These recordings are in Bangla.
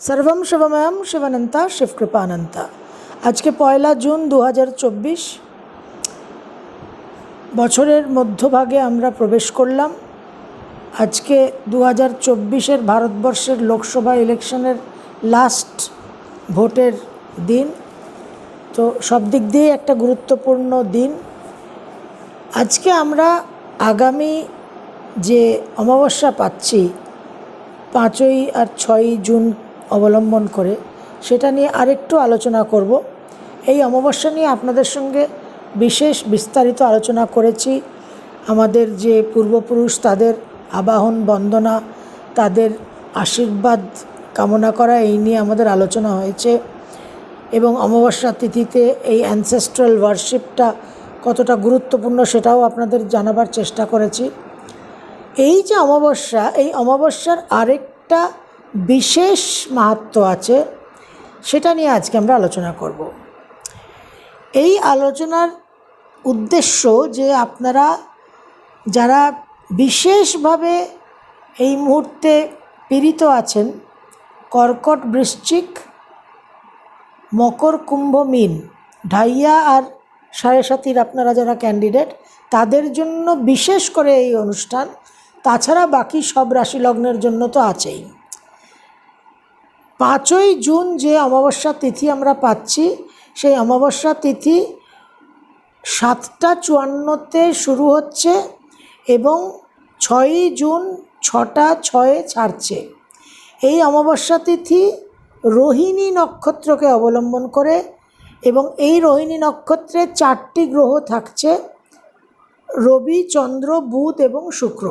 সর্বম শিবময়ম শিবানন্তা শিবকৃপানন্তা। আজকে পয়লা জুন দু হাজার চব্বিশ, বছরের মধ্যভাগে আমরা প্রবেশ করলাম। আজকে দু হাজার চব্বিশের ভারতবর্ষের লোকসভা ইলেকশনের লাস্ট ভোটের দিন। তো সব দিক দিয়ে একটা গুরুত্বপূর্ণ দিন। আজকে আমরা আগামী যে অমাবস্যা পাচ্ছি, পাঁচই আর ছয়ই জুন অবলম্বন করে সেটা নিয়ে আরেকটু আলোচনা করব। এই অমাবস্যা নিয়ে আপনাদের সঙ্গে বিশেষ বিস্তারিত আলোচনা করেছি। আমাদের যে পূর্বপুরুষ তাদের আবাহন বন্দনা, তাদের আশীর্বাদ কামনা করা এই নিয়ে আমাদের আলোচনা হয়েছে এবং অমাবস্যা তিথিতে এই অ্যানসেস্ট্রাল ওয়ারশিপটা কতটা গুরুত্বপূর্ণ সেটাও আপনাদের জানাবার চেষ্টা করেছি। এই যে অমাবস্যা, এই অমাবস্যার আরেকটা বিশেষ মাহাত্ম আছে, সেটা নিয়ে আজকে আমরা আলোচনা করব। এই আলোচনার উদ্দেশ্য যে আপনারা যারা বিশেষভাবে এই মুহূর্তে পীড়িত আছেন, কর্কট বৃশ্চিক, মকর কুম্ভ মিন, ঢাইয়া আর সাড়ে সাতির আপনারা যারা ক্যান্ডিডেট তাদের জন্য বিশেষ করে এই অনুষ্ঠান। তাছাড়া বাকি সব রাশি লগ্নের জন্য তো আছেই। পাঁচই জুন যে অমাবস্যা তিথি আমরা পাচ্ছি, সেই অমাবস্যা তিথি সাতটা চুয়ান্নতে শুরু হচ্ছে এবং ছয়ই জুন ছটা ছয়ে ছাড়ছে। এই অমাবস্যা তিথি রোহিণী নক্ষত্রকে অবলম্বন করে এবং এই রোহিণী নক্ষত্রে চারটি গ্রহ থাকছে, রবি, চন্দ্র, বুধ এবং শুক্র।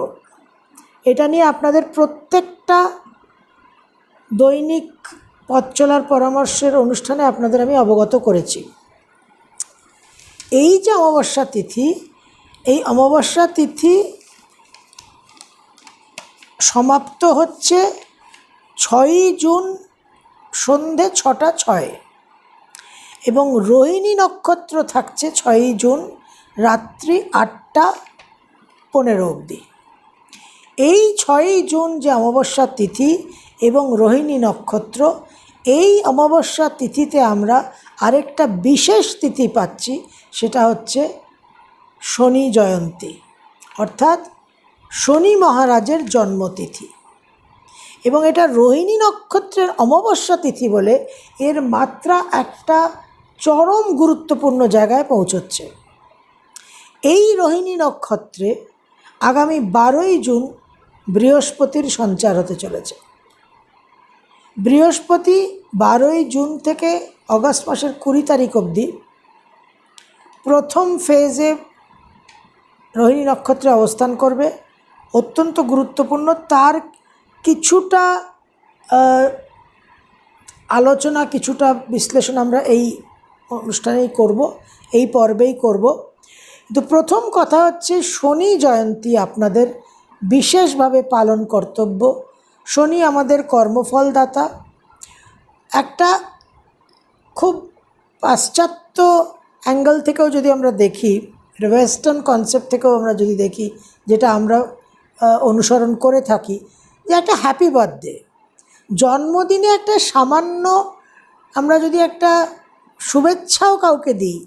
এটা নিয়ে আপনাদের প্রত্যেকটা দৈনিক পথ চলার পরামর্শের অনুষ্ঠানে আপনাদের আমি অবগত করেছি। এই যে অমাবস্যা তিথি, এই অমাবস্যা তিথি সমাপ্ত হচ্ছে ছয়ই জুন সন্ধে ছটা ছয় এবং রোহিণী নক্ষত্র থাকছে ছয়ই জুন রাত্রি আটটা পনেরো অবধি। এই ছয়ই জুন যে অমাবস্যা তিথি এবং রোহিণী নক্ষত্র, এই অমাবস্যা তিথিতে আমরা আরেকটা বিশেষ তিথি পাচ্ছি, সেটা হচ্ছে শনি জয়ন্তী, অর্থাৎ শনি মহারাজের জন্মতিথি। এবং এটা রোহিণী নক্ষত্রের অমাবস্যা তিথি বলে এর মাত্রা একটা চরম গুরুত্বপূর্ণ জায়গায় পৌঁছচ্ছে। এই রোহিণী নক্ষত্রে আগামী বারোই জুন বৃহস্পতির সঞ্চার হতে চলেছে। বৃহস্পতি বারোই জুন থেকে অগস্ট মাসের কুড়ি তারিখ অবধি প্রথম ফেজে রোহিণী নক্ষত্রে অবস্থান করবে। অত্যন্ত গুরুত্বপূর্ণ। তার কিছুটা আলোচনা, কিছুটা বিশ্লেষণ আমরা এই অনুষ্ঠানেই করব, এই পর্বেই করব। কিন্তু প্রথম কথা হচ্ছে শনি জয়ন্তী আপনাদের বিশেষভাবে পালন কর্তব্য। শনি আমাদের কর্মফলদাতা। একটা খুব পাশ্চাত্য অ্যাঙ্গেল থেকেও যদি আমরা দেখি ওয়েস্টার্ন কনসেপ্ট থেকেও আমরা যদি দেখি, যেটা আমরা অনুসরণ করে থাকি, যে একটা হ্যাপি বার্থডে জন্মদিনে একটা সামান্য আমরা যদি একটা শুভেচ্ছাও কাউকে দিই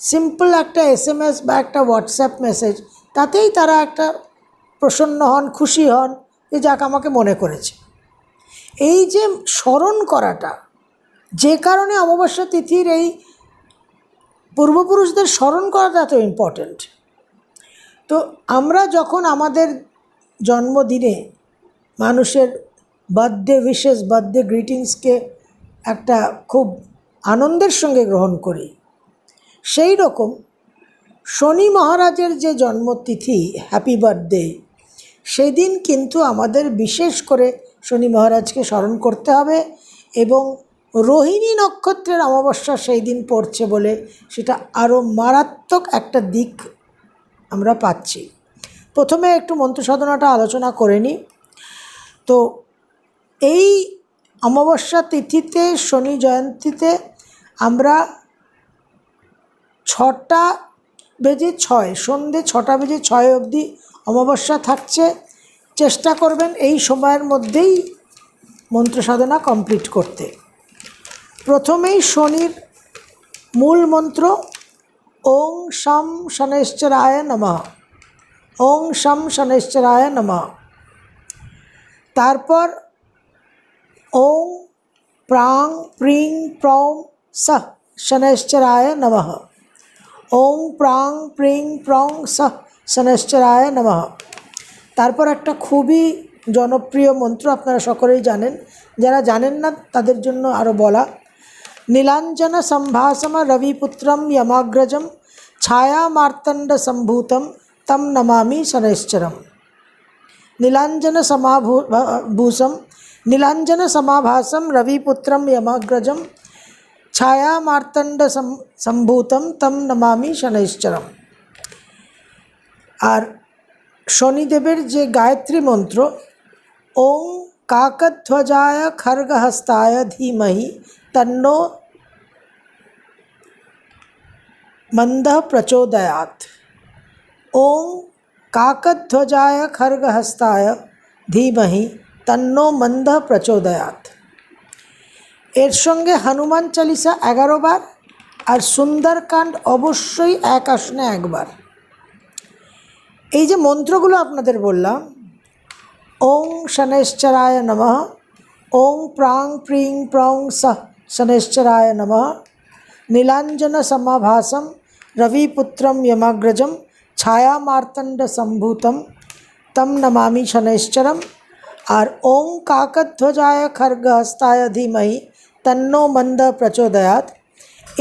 সিম্পল একটা এস এম এস বা একটা হোয়াটসঅ্যাপ মেসেজ তাতেই তারা একটা প্রসন্ন হন, খুশি হন যে যাক আমাকে মনে করেছে। এই যে স্মরণ করাটা, যে কারণে অমাবস্যা তিথির এই পূর্বপুরুষদের স্মরণ করাটা এত ইম্পর্ট্যান্ট তো আমরা যখন আমাদের জন্মদিনে মানুষের বার্থডে উইশেস বার্থডে গ্রিটিংসকে একটা খুব আনন্দের সঙ্গে গ্রহণ করি, সেই রকম শনি মহারাজের যে জন্মতিথি হ্যাপি বার্থডে সেই দিন কিন্তু আমাদের বিশেষ করে শনি মহারাজকে স্মরণ করতে হবে এবং রোহিণী নক্ষত্রের অমাবস্যা সেই দিন পড়ছে বলে সেটা আরও মারাত্মক একটা দিক আমরা পাচ্ছি। প্রথমে একটু মন্ত্র সাধনাটা আলোচনা করে নিই। তো এই অমাবস্যা তিথিতে, শনি জয়ন্তীতে আমরা ছটা বেজে ছয়, সন্ধে ছটা বেজে ছয় অবধি অমাবস্যা থাকছে, চেষ্টা করবেন এই সময়ের মধ্যেই মন্ত্র সাধনা কমপ্লিট করতে। প্রথমেই শনির মূল মন্ত্র, ওং শম শনৈশ্চরায় নমঃ। ওং শম শনৈশ্চরায় নমঃ। তারপর ওং প্রাং প্রিং প্রং সহ শনৈশ্চরায় নমঃ। ওং প্রাং প্রিং প্রং সহ শনৈশ্চরায় নমঃ তারপর একটা খুবই জনপ্রিয় মন্ত্র আপনারা সকলেই জানেন যারা জানেন না তাদের জন্য আরও বলা নীলাঞ্জন সম্ভাসম রবিপুত্রম যমাগ্রজম ছায়া মার্তণ্ড সম্ভূতম তম নমামি শনৈশ্চরম নীলাঞ্জন সমাভূ ভূষম নীলাঞ্জন সমাভাসম রবিপুত্রম যমাগ্রজম ছায়া মার্তণ্ড সম্ভূতম তম নমামি শনৈশ্চরম আর শনিদেবের যে গায়ত্রী মন্ত্র, ওং কাকধ্বজায় খর্গহস্তায় ধীমহি তন্নো মন্দ প্রচোদয়াত ওং কাকধ্বজায় খর্গহস্তায় ধীমহি তন্নো মন্দ প্রচোদয়াত এর সঙ্গে হনুমান চালিসা এগারো বার আর সুন্দরকাণ্ড অবশ্যই এক আসনে একবার। এই যে মন্ত্রগুলো আপনাদের বললাম, ওং শনৈশ্চরায় নমঃ, ওং প্রাং প্রিং প্রং সহ শনৈশ্চরায় নমঃ, নীলাঞ্জন সমাভাসম, রবিপুত্রম যমাগ্রজম, ছায়ামার্তণ্ড সম্ভূতম তম নমামি শনৈশ্চরম, আর ওং কাকধ্বজায় খর্গহস্তায় ধীমহি, তন্নো মন্দ প্রচোদয়াত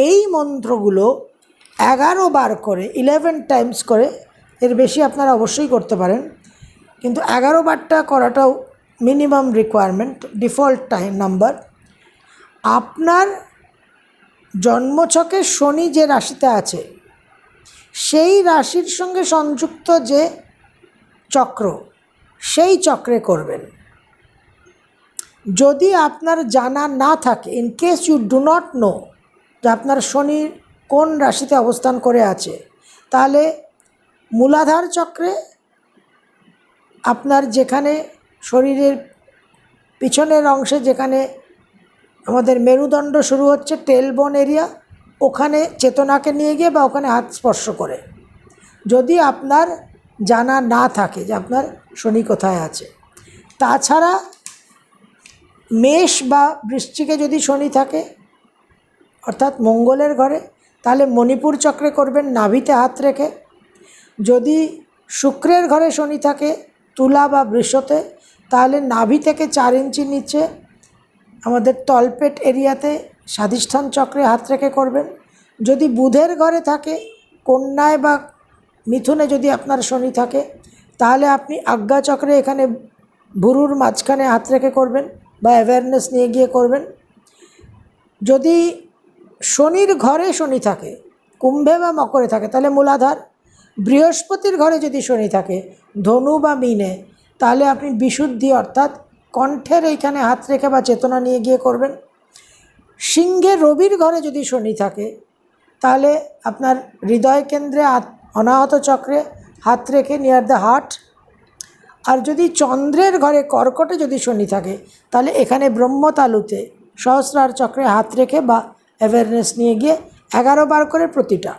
এই মন্ত্রগুলো এগারো বার করে ইলেভেন টাইমস করে এর বেশি আপনারা অবশ্যই করতে পারেন। কিন্তু এগারো বারটা করাটাও minimum requirement default time number আপনার জন্মছকে শনি যে রাশিতে আছে, সেই রাশির সঙ্গে সংযুক্ত যে চক্র, সেই চক্রে করবেন। যদি আপনার জানা না থাকে in case you do not know যে আপনার শনি কোন রাশিতে অবস্থান করে আছে, তাহলে মূলাধার চক্রে আপনার যেখানে শরীরের পিছনের অংশে যেখানে আমাদের মেরুদণ্ড শুরু হচ্ছে টেলবোন এরিয়া ওখানে চেতনাকে নিয়ে গিয়ে বা ওখানে হাত স্পর্শ করে। যদি আপনার জানা না থাকে যে আপনার শনি কোথায় আছে। তাছাড়া মেষ বা বৃশ্চিকে যদি শনি থাকে, অর্থাৎ মঙ্গলের ঘরে, তাহলে মণিপুর চক্রে করবেন, নাভিতে হাত রেখে। যদি শুক্রের ঘরে শনি থাকে, তুলা বা বৃষতে, তাহলে নাভি থেকে চার ইঞ্চি নিচে আমাদের তলপেট এরিয়াতে স্বাধিষ্ঠান চক্রে হাত রেখে করবেন। যদি বুধের ঘরে থাকে, কন্যায় বা মিথুনে যদি আপনার শনি থাকে, তাহলে আপনি আজ্ঞা চক্রে এখানে ভুরুর মাঝখানে হাত রেখে করবেন বা অ্যাওয়ারনেস নিয়ে গিয়ে করবেন। যদি শনির ঘরে শনি থাকে, কুম্ভে বা মকরে থাকে, তাহলে মূলাধার বৃহস্পতির ঘরে যদি শনি থাকে, ধনু বা মিনে, তাহলে আপনি বিশুদ্ধি অর্থাৎ কণ্ঠের এইখানে হাত রেখে বা চেতনা নিয়ে গিয়ে করবেন। সিংহে রবির ঘরে যদি শনি থাকে, তাহলে আপনার হৃদয় কেন্দ্রে অনাহত চক্রে হাত রেখে নিয়ার দ্য হার্ট আর যদি চন্দ্রের ঘরে কর্কটে যদি শনি থাকে, তাহলে এখানে ব্রহ্মতালুতে সহস্রার চক্রে হাত রেখে বা অ্যাওয়ারনেস নিয়ে গিয়ে এগারো বার করে প্রতিটা।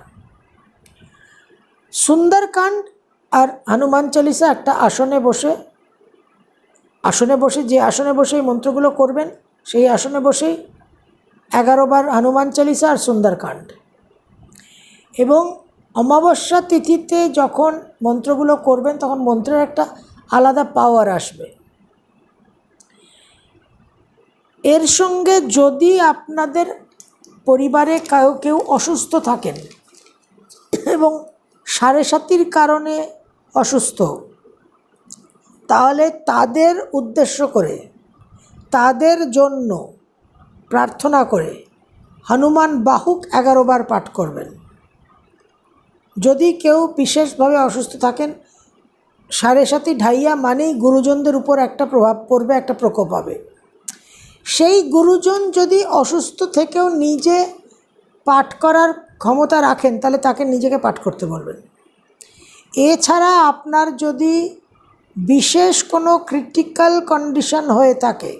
সুন্দরকাণ্ড আর হনুমান চালিসা একটা আসনে বসে আসনে বসে, যে আসনে বসে মন্ত্রগুলো করবেন, সেই আসনে বসেই এগারো বার হনুমান চালিসা আর সুন্দরকাণ্ড। এবং অমাবস্যা তিথিতে যখন মন্ত্রগুলো করবেন, তখন মন্ত্রের একটা আলাদা পাওয়ার আসবে। এর সঙ্গে যদি আপনাদের পরিবারে কেউ কেউ অসুস্থ থাকেন এবং সাতির কারণে অসুস্থ। তাহলে তাদের উদ্দেশ্য করে, তাদের জন্য প্রার্থনা করে হনুমান বাহুক এগারো বার পাঠ করবেন। যদি কেউ বিশেষভাবে অসুস্থ থাকেন, সাড়ে সাতি ঢাইয়া মানেই গুরুজনদের উপর একটা প্রভাব পড়বে, একটা প্রকোপ হবে। সেই গুরুজন যদি অসুস্থ থেকেও নিজে পাঠ করার ক্ষমতা রাখেন, তাহলে তাকে নিজেকে পাঠ করতে বলবেন। এছাড়া আপনার যদি বিশেষ কোনো ক্রিটিক্যাল কন্ডিশন হয়ে থাকে,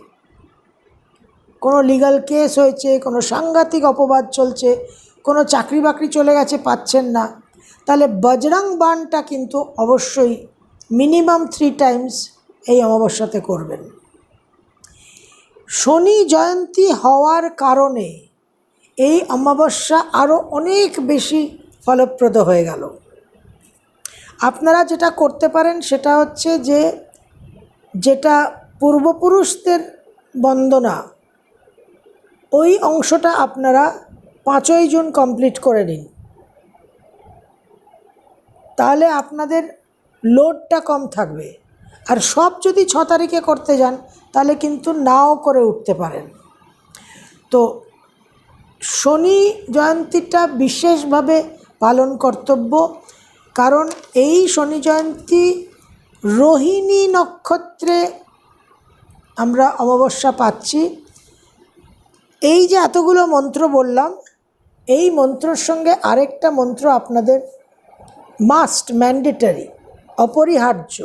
কোনো লিগাল কেস হয়েছে, কোনো সাংঘাতিক অপবাদ চলছে, কোনো চাকরি বাকরি চলে গেছে, পাচ্ছেন না, তাহলে বজরং বানটা কিন্তু অবশ্যই মিনিমাম থ্রি টাইমস এই অমাবস্যাতে করবেন। শনি জয়ন্তী হওয়ার কারণে এই অমাবস্যা আরও অনেক বেশি ফলপ্রদ হয়ে গেল। আপনারা যেটা করতে পারেন সেটা হচ্ছে যে যেটা পূর্বপুরুষদের বন্দনা, ওই অংশটা আপনারা পাঁচই জুন কমপ্লিট করে নিন। তাহলে আপনাদের লোডটা কম থাকবে। আর সব যদি ছ তারিখে করতে যান, তাহলে কিন্তু নাও করে উঠতে পারেন। তো শনি জয়ন্তীটা বিশেষভাবে পালন কর্তব্য। কারণ এই শনি জয়ন্তী রোহিণী নক্ষত্রে আমরা অমাবস্যা পাচ্ছি। এই যে এতগুলো মন্ত্র বললাম, এই মন্ত্রর সঙ্গে আরেকটা মন্ত্র আপনাদের মাস্ট ম্যান্ডেটারি অপরিহার্য।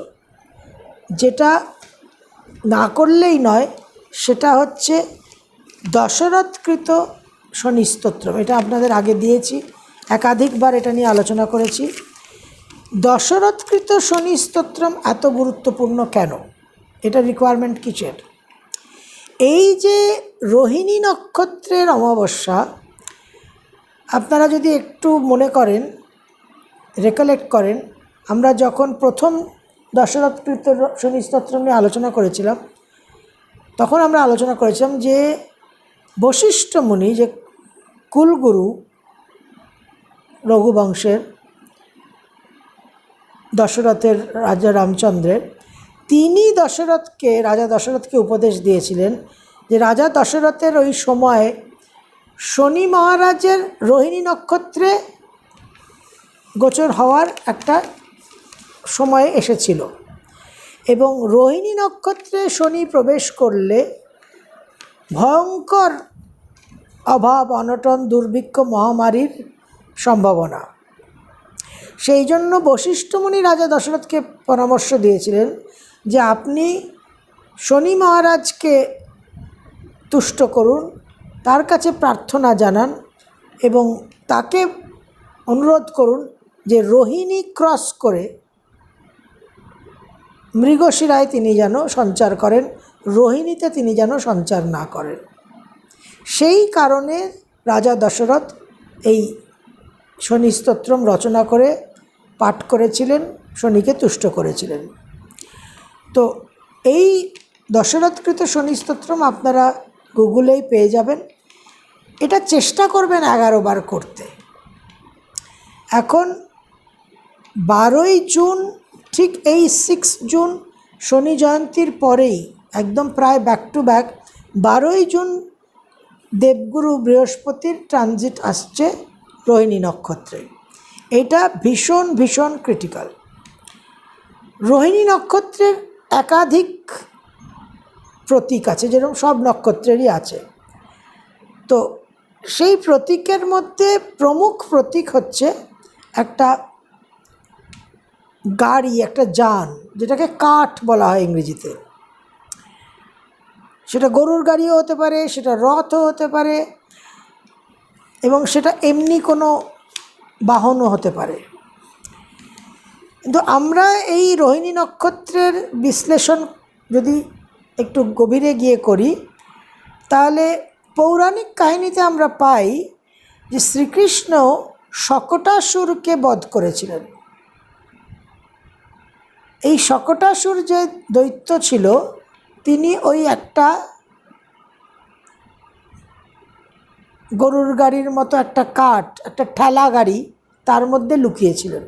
যেটা না করলেই নয়, সেটা হচ্ছে দশরথকৃত শনি স্তোত্র এটা আপনাদের আগে দিয়েছি, একাধিকবার এটা নিয়ে আলোচনা করেছি। দশরথকৃত শনি স্তোত্রম এত গুরুত্বপূর্ণ কেন? এটা রিকোয়ারমেন্ট কিসের? এই যে রোহিণী নক্ষত্রের অমাবস্যা, আপনারা যদি একটু মনে করেন রেকলেক্ট করেন, আমরা যখন প্রথম দশরথকৃত শনি স্তোত্র নিয়ে আলোচনা করেছিলাম, তখন আমরা আলোচনা করেছিলাম যে বশিষ্ঠ মুনি, যে কুলগুরু রঘুবংশের দশরথের রাজা রামচন্দ্রের। তিনি দশরথকে, রাজা দশরথকে উপদেশ দিয়েছিলেন যে, রাজা দশরথের ওই সময়ে শনি মহারাজের রোহিণী নক্ষত্রে গোচর হওয়ার একটা সময় এসেছিল এবং রোহিণী নক্ষত্রে শনি প্রবেশ করলে ভয়ঙ্কর অভাব, অনটন, দুর্ভিক্ষ, মহামারীর সম্ভাবনা। সেই জন্য বশিষ্ঠমণি রাজা দশরথকে পরামর্শ দিয়েছিলেন যে আপনি শনি মহারাজকে তুষ্ট করুন, তার কাছে প্রার্থনা জানান এবং তাকে অনুরোধ করুন যে রোহিণী ক্রস করে মৃগশিরায় তিনি যেন সঞ্চার করেন, রোহিণীতে তিনি যেন সঞ্চার না করেন। সেই কারণে রাজা দশরথ এই শনি স্তোত্রম রচনা করে পাঠ করেছিলেন, শনিকে তুষ্ট করেছিলেন। তো এই দশরথকৃত শনি স্তোত্রম আপনারা গুগলেই পেয়ে যাবেন। এটা চেষ্টা করবেন এগারো বার করতে। এখন বারোই জুন, ঠিক এই সিক্স জুন শনি জয়ন্তীর পরেই, একদম প্রায় ব্যাক টু ব্যাক বারোই জুন দেবগুরু বৃহস্পতির ট্রানজিট আসছে। রোহিণী নক্ষত্রে। এটা ভীষণ ভীষণ ক্রিটিক্যাল রোহিণী নক্ষত্রের একাধিক প্রতীক আছে, যেরকম সব নক্ষত্রেরই আছে। তো সেই প্রতীকের মধ্যে প্রমুখ প্রতীক হচ্ছে একটা গাড়ি, একটা যান, যেটাকে কাঠ বলা হয় ইংরেজিতে। সেটা গরুর গাড়িও হতে পারে, সেটা রথও হতে পারে এবং সেটা এমনি কোনো বাহনও হতে পারে। কিন্তু আমরা এই রোহিণী নক্ষত্রের বিশ্লেষণ যদি একটু গভীরে গিয়ে করি, তাহলে পৌরাণিক কাহিনীতে আমরা পাই যে শ্রীকৃষ্ণ শকটাসুরকে বধ করেছিলেন। এই শকটাসুর যে দৈত্য ছিল, তিনি ওই একটা গরুর গাড়ির মতো একটা কাঠ, একটা ঠেলা গাড়ি তার মধ্যে লুকিয়েছিলেন।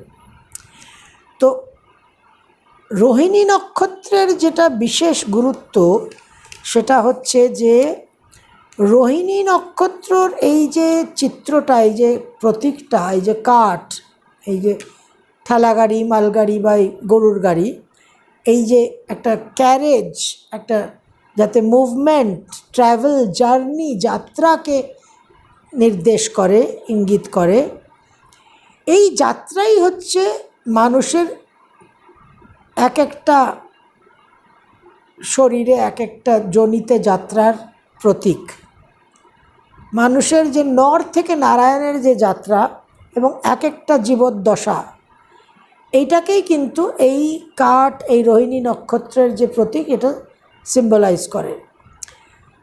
তো রোহিণী নক্ষত্রের যেটা বিশেষ গুরুত্ব, সেটা হচ্ছে যে রোহিণী নক্ষত্রর এই যে চিত্রটা, এই যে প্রতীকটা, এই যে কাঠ, এই যে ঠেলা গাড়ি মালগাড়ি বা গরুর গাড়ি, এই যে একটা ক্যারেজ একটা যাতে মুভমেন্ট ট্রাভেল জার্নি যাত্রাকে নির্দেশ করে, ইঙ্গিত করে। এই যাত্রাই হচ্ছে মানুষের এক একটা শরীরে এক একটা জনিতে যাত্রার প্রতীক। মানুষের যে নর থেকে নারায়ণের যে যাত্রা এবং এক একটা জীবদ্দশা, এইটাকেই কিন্তু এই কাঠ, এই রোহিণী নক্ষত্রের যে প্রতীক, এটা সিম্বলাইজ করে।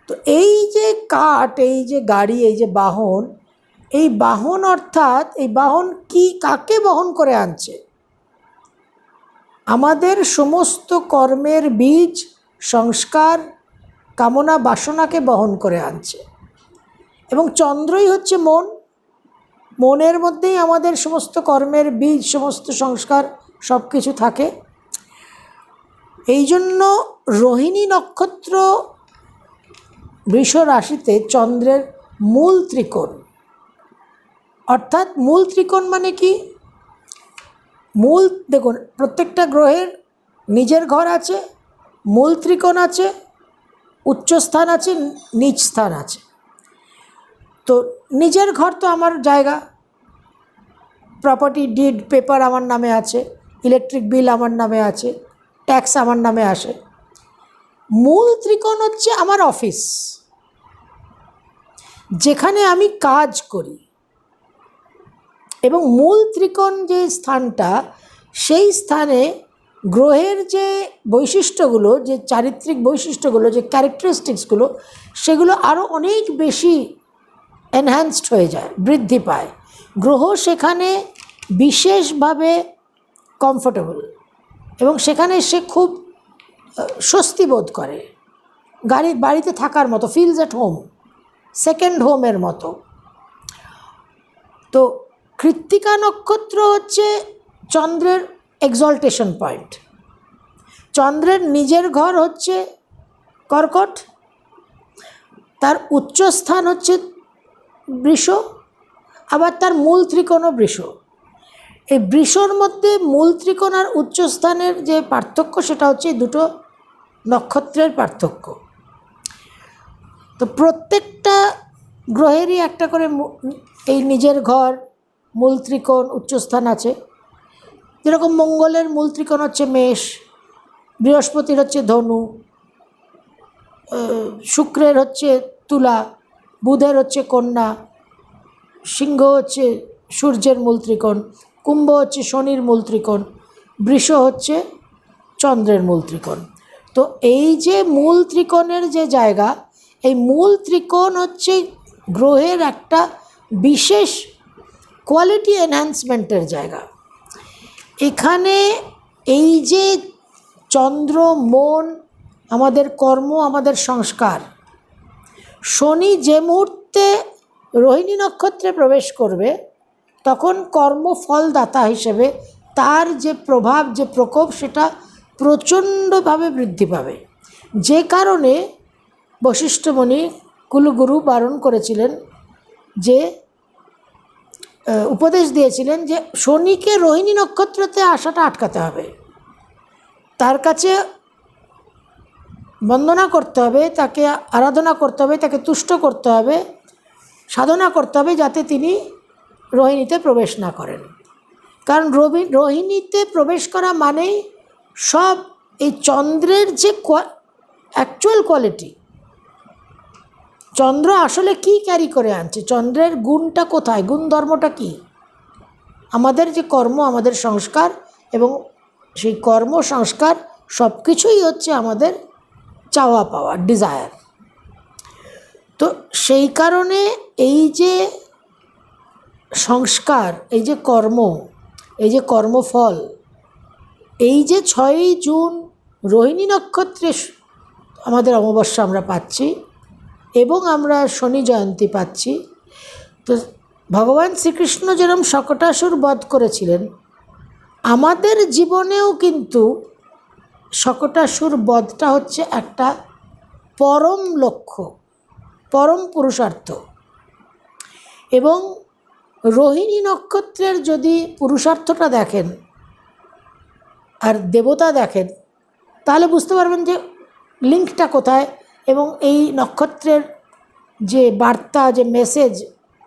তো এই যে কাঠ, এই যে গাড়ি, এই যে বাহন, এই বাহন অর্থাৎ, এই বাহন কি কাকে বহন করে আনছে? আমাদের সমস্ত কর্মের বীজ, সংস্কার, কামনা, বাসনাকে বহন করে আনছে। এবং চন্দ্রই হচ্ছে মন। মনের মধ্যেই আমাদের সমস্ত কর্মের বীজ, সমস্ত সংস্কার সব কিছু থাকে। এই জন্য রোহিণী নক্ষত্র বৃষ রাশিতে চন্দ্রের মূল ত্রিকোণ। অর্থাৎ মূল ত্রিকোণ মানে কি? মূল, দেখুন, প্রত্যেকটা গ্রহের নিজের ঘর আছে, মূল ত্রিকোণ আছে, উচ্চস্থান আছে, নিচ স্থান আছে। তো নিজের ঘর তো আমার জায়গা। প্রপার্টি ডিড পেপার আমার নামে আছে ইলেকট্রিক বিল আমার নামে আছে ট্যাক্স আমার নামে আসে। মূল ত্রিকোণ হচ্ছে আমার অফিস। যেখানে আমি কাজ করি। এবং মূল ত্রিকোণ যে স্থানটা, সেই স্থানে গ্রহের যে বৈশিষ্ট্যগুলো, যে চারিত্রিক বৈশিষ্ট্যগুলো, যে ক্যারেক্টারিস্টিক্সগুলো সেগুলো আরও অনেক বেশি এনহ্যান্সড হয়ে যায়, বৃদ্ধি পায়। গ্রহ সেখানে বিশেষভাবে কমফোর্টেবল এবং সেখানে সে খুব স্বস্তি বোধ করে। গাড়ি, বাড়িতে থাকার মতো ফিলস অ্যাট হোম সেকেন্ড হোমের মতো। তো কৃত্তিকা নক্ষত্র হচ্ছে চন্দ্রের এক্সল্টেশন পয়েন্ট চন্দ্রের নিজের ঘর হচ্ছে কর্কট, তার উচ্চস্থান হচ্ছে বৃষ, আবার তার মূল ত্রিকোণও বৃষ। এই বৃষর মধ্যে মূল ত্রিকোণ আর উচ্চস্থানের যে পার্থক্য সেটা হচ্ছে দুটো নক্ষত্রের পার্থক্য। তো প্রত্যেকটা গ্রহেরই একটা করে এই নিজের ঘর, মূল ত্রিকোণ, উচ্চস্থান আছে। যেরকম মঙ্গলের মূল ত্রিকোণ হচ্ছে মেষ, বৃহস্পতির হচ্ছে ধনু শুক্রের হচ্ছে তুলা, বুধের হচ্ছে কন্যা, সিংহ হচ্ছে সূর্যের মূল ত্রিকোণ, কুম্ভ হচ্ছে শনির মূল ত্রিকোণ, বৃষ হচ্ছে চন্দ্রের মূল ত্রিকোণ। তো এই যে মূল ত্রিকোণের যে জায়গা, এই মূল ত্রিকোণ হচ্ছে গ্রহের একটা বিশেষ কোয়ালিটি এনহ্যান্সমেন্টের জায়গা। এখানে এই যে চন্দ্র, মন, আমাদের কর্ম, আমাদের সংস্কার, শনি যে মুহূর্তে রোহিণী নক্ষত্রে প্রবেশ করবে, তখন কর্মফলদাতা হিসেবে তার যে প্রভাব, যে প্রকোপ, সেটা প্রচণ্ডভাবে বৃদ্ধি পাবে। যে কারণে বশিষ্ঠমণি কুলগুরু বারণ করেছিলেন যে উপদেশ দিয়েছিলেন যে শনিকে রোহিণী নক্ষত্রতে আসাটা আটকাতে হবে। তার কাছে বন্দনা করতে হবে, তাকে আরাধনা করতে হবে, তাকে তুষ্ট করতে হবে, সাধনা করতে হবে যাতে তিনি রোহিণীতে প্রবেশ না করেন। কারণ রবি, রোহিণীতে প্রবেশ করা মানেই সব এই চন্দ্রের যে অ্যাকচুয়াল কোয়ালিটি চন্দ্র আসলে কি ক্যারি করে আনছে? চন্দ্রের গুণটা কোথায়? গুণ ধর্মটা কি? আমাদের যে কর্ম, আমাদের সংস্কার এবং সেই কর্ম, সংস্কার সব কিছুই হচ্ছে আমাদের চাওয়া পাওয়া ডিজায়ার তো সেই কারণে এই যে সংস্কার, এই যে কর্ম, এই যে কর্মফল এই যে ছয়ই জুন রোহিণী নক্ষত্রে আমাদের অমাবস্যা আমরা পাচ্ছি এবং আমরা শনি জয়ন্তী পাচ্ছি। তো ভগবান শ্রীকৃষ্ণ যেরকম শকটাসুর বধ করেছিলেন, আমাদের জীবনেও কিন্তু শকটাসুর বধটা হচ্ছে একটা পরম লক্ষ্য, পরম পুরুষার্থ। এবং রোহিণী নক্ষত্রের যদি পুরুষার্থটা দেখেন আর দেবতা দেখেন, তাহলে বুঝতে পারবেন যে লিঙ্কটা কোথায় এবং এই নক্ষত্রের যে বার্তা, যে মেসেজ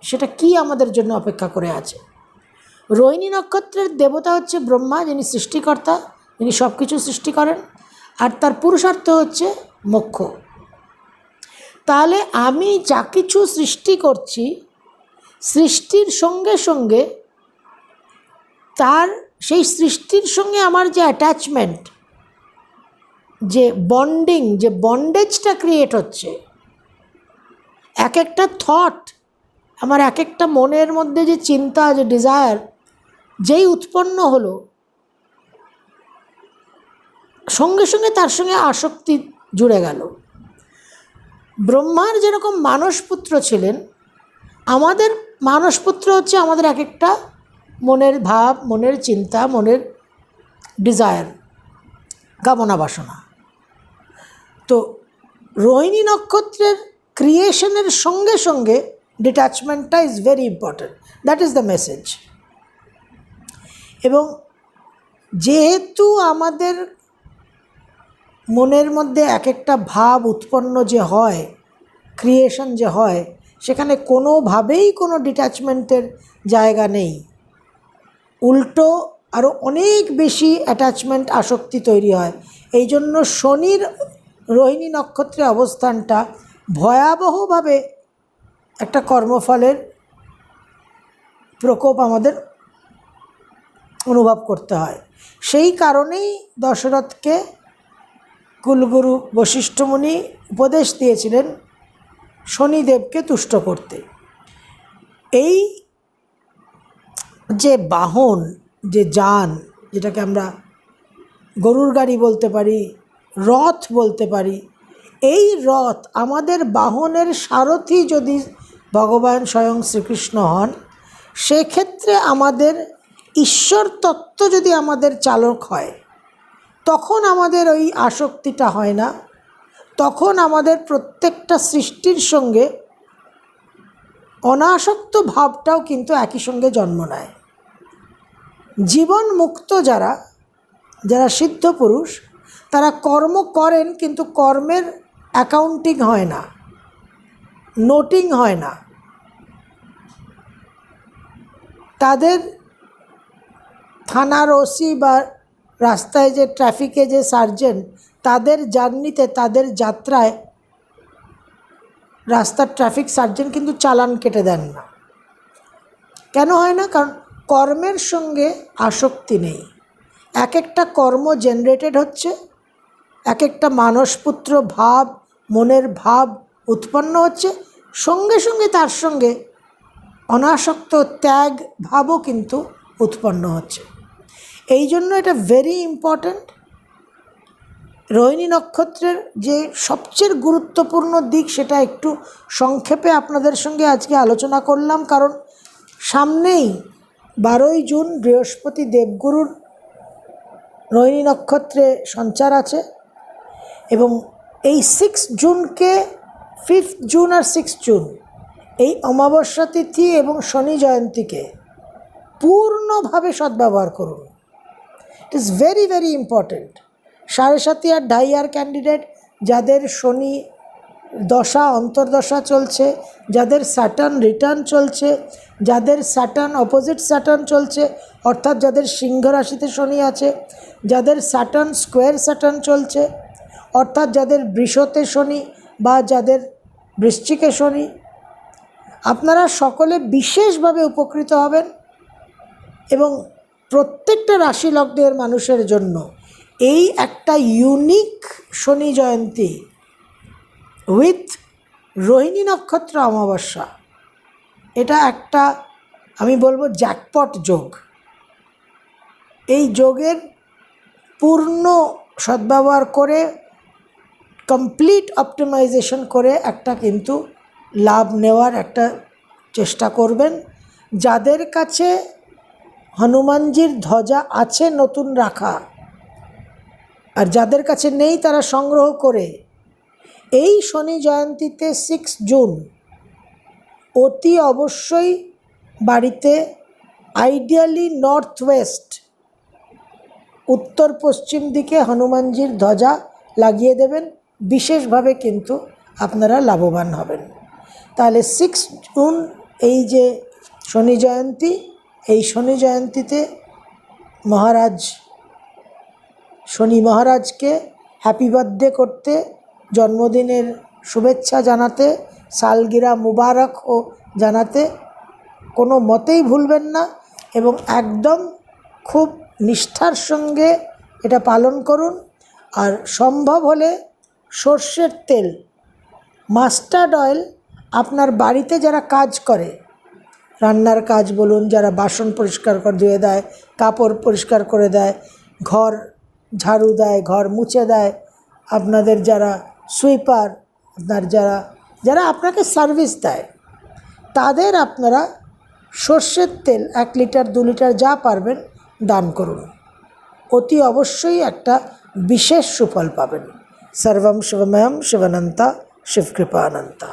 সেটা কি আমাদের জন্য অপেক্ষা করে আছে। রোহিণী নক্ষত্রের দেবতা হচ্ছে ব্রহ্মা, যিনি সৃষ্টিকর্তা, যিনি সব কিছু সৃষ্টি করেন, আর তার পুরুষার্থ হচ্ছে মোক্ষ। তাহলে আমি যা কিছু সৃষ্টি করছি, সৃষ্টির সঙ্গে সঙ্গে তার সেই সৃষ্টির সঙ্গে আমার যে অ্যাটাচমেন্ট যে বন্ডিং যে বন্ডেজটা ক্রিয়েট হচ্ছে এক একটা থট আমার এক একটা মনের মধ্যে যে চিন্তা, যে ডিজায়ার যেই উৎপন্ন হলো, সঙ্গে সঙ্গে তার সঙ্গে আসক্তি জুড়ে গেল। ব্রহ্মার যেরকম মানসপুত্র ছিলেন, আমাদের মানসপুত্র হচ্ছে আমাদের এক একটা মনের ভাব, মনের চিন্তা, মনের ডিজায়ার কামনা বাসনা। তো রোহিণী নক্ষত্রের ক্রিয়েশনের সঙ্গে সঙ্গে ডিট্যাচমেন্টটা is very important that is the message এবং যেহেতু আমাদের মনের মধ্যে এক একটা ভাব উৎপন্ন যে হয় ক্রিয়েশন যে হয়, সেখানে কোনোভাবেই কোনো ডিট্যাচমেন্টের জায়গা নেই। উল্টো আরও অনেক বেশি অ্যাটাচমেন্ট আসক্তি তৈরি হয়। এই জন্য শনির রোহিণী নক্ষত্রে অবস্থানটা ভয়াবহভাবে একটা কর্মফলের প্রকোপ আমাদের অনুভব করতে হয়। সেই কারণেই দশরথকে কুলগুরু বশিষ্ঠমুনি উপদেশ দিয়েছিলেন শনিদেবকে তুষ্ট করতে। এই যে বাহন, যে যান, যেটাকে আমরা গরুর গাড়ি বলতে পারি, রথ বলতে পারি, এই রথ আমাদের বাহনের সারথি যদি ভগবান স্বয়ং শ্রীকৃষ্ণ হন, সেক্ষেত্রে আমাদের ঈশ্বর তত্ত্ব যদি আমাদের চালক হয়, তখন আমাদের ওই আসক্তিটা হয় না, তখন আমাদের প্রত্যেকটা সৃষ্টির সঙ্গে অনাসক্ত ভাবটাও কিন্তু একই সঙ্গে জন্ম নেয়। জীবন মুক্ত যারা যারা সিদ্ধ পুরুষ, তারা কর্ম করেন কিন্তু কর্মের অ্যাকাউন্টিং হয় না নোটিং হয় না। তাদের থানার ওসি বা রাস্তায় যে ট্রাফিকে যে সার্জেন্ট, তাদের জার্নিতে, তাদের যাত্রায় রাস্তার ট্রাফিক সার্জেন্ট কিন্তু চালান কেটে দেন না। কেন হয় না? কারণ কর্মের সঙ্গে আসক্তি নেই। এক একটা কর্ম জেনারেটেড হচ্ছে এক একটা মানসপুত্র ভাব, মনের ভাব উৎপন্ন হচ্ছে, সঙ্গে সঙ্গে তার সঙ্গে অনাসক্ত ত্যাগ, ভাবও কিন্তু উৎপন্ন হচ্ছে। এই জন্য এটা ভেরি ইম্পর্ট্যান্ট রোহিণী নক্ষত্রের যে সবচেয়ে গুরুত্বপূর্ণ দিক, সেটা একটু সংক্ষেপে আপনাদের সঙ্গে আজকে আলোচনা করলাম, কারণ সামনেই বারোই জুন বৃহস্পতি দেবগুরুর রোহিণী নক্ষত্রে সঞ্চার আছে এবং এই সিক্স জুনকে ফিফথ জুন আর সিক্স জুন, এই অমাবস্যা তিথি এবং শনি জয়ন্তীকে পূর্ণভাবে সদ্ব্যবহার করুন। It is very very important সাড়ে সাতি আর ডাইয়ার ক্যান্ডিডেট যাদের শনি দশা, অন্তর্দশা চলছে, যাদের স্যাটার্ন রিটার্ন চলছে, যাদের স্যাটার্ন অপোজিট স্যাটার্ন চলছে, অর্থাৎ যাদের সিংহ রাশিতে শনি আছে, যাদের স্যাটার্ন স্কোয়ার স্যাটার্ন চলছে, অর্থাৎ যাদের বৃষতে শনি বা যাদের বৃশ্চিকে শনি। আপনারা সকলে বিশেষভাবে উপকৃত হবেন এবং প্রত্যেকটা রাশি লগ্নের মানুষের জন্য এই একটা unique Shani Jayanti with Rohini নক্ষত্র অমাবস্যা। এটা একটা, আমি বলব জ্যাকপট যোগ। এই যোগের পূর্ণ সদ্ব্যবহার করে কমপ্লিট অপটিমাইজেশন করে একটা কিন্তু লাভ নেওয়ার একটা চেষ্টা করবেন। যাদের কাছে হনুমানজির ধ্বজা আছে নতুন রাখা, আর যাদের কাছে নেই তারা সংগ্রহ করে এই শনি জয়ন্তীতে সিক্স জুন অতি অবশ্যই বাড়িতে আইডিয়ালি নর্থ ওয়েস্ট উত্তর পশ্চিম দিকে হনুমানজির ধ্বজা লাগিয়ে দেবেন। বিশেষভাবে কিন্তু আপনারা লাভবান হবেন। তাহলে সিক্স জুন এই যে শনি জয়ন্তী, এই শনি জয়ন্তীতে মহারাজ, শনি মহারাজকে হ্যাপি বার্থডে করতে জন্মদিনের শুভেচ্ছা জানাতে, সালগিরা মুবারক ও জানাতে কোনো মতেই ভুলবেন না এবং একদম খুব নিষ্ঠার সঙ্গে এটা পালন করুন। আর সম্ভব হলে সর্ষের তেল, মাস্টার্ড অয়েল আপনার বাড়িতে যারা কাজ করে, রান্নার কাজ বলুন, যারা বাসন পরিষ্কার করে, ধুয়ে দেয়, কাপড় পরিষ্কার করে দেয়, ঘর ঝাড়ু দেয়, ঘর মুছে দেয়, আপনাদের যারা সুইপার আপনার যারা যারা আপনাকে সার্ভিস দেয়, তাদের আপনারা সর্ষের তেল এক লিটার, দু লিটার যা পারবেন দান করুন। অতি অবশ্যই একটা বিশেষ সুফল পাবেন। সর্বম শিবময়ম শিবানন্তা শিবকৃপা অনন্তা